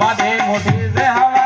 বাদে মোটে যে হাওয়া।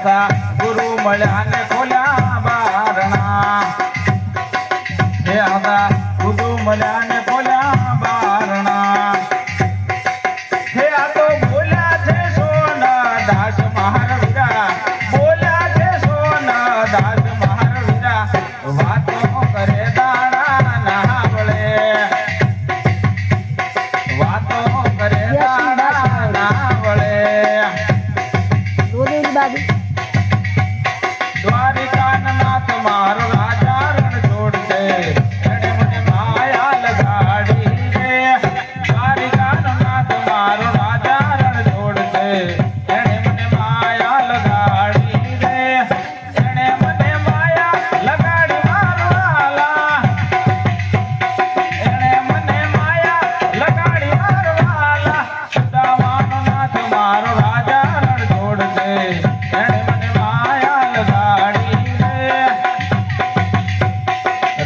હતા ગુરુ મળ્યા ને ખોલ્યા બારણા હે હતા ગુરુ મળ્યા ને ખોલ્યા બારણા હે આ તો બોલ્યા છે સોના દાસ મહારવીરા બોલ્યા છે સોના દાસ મહારવીરા વાતો કરે દાણા ના વળે વાતો કરે દાણા ના વળે બાબુ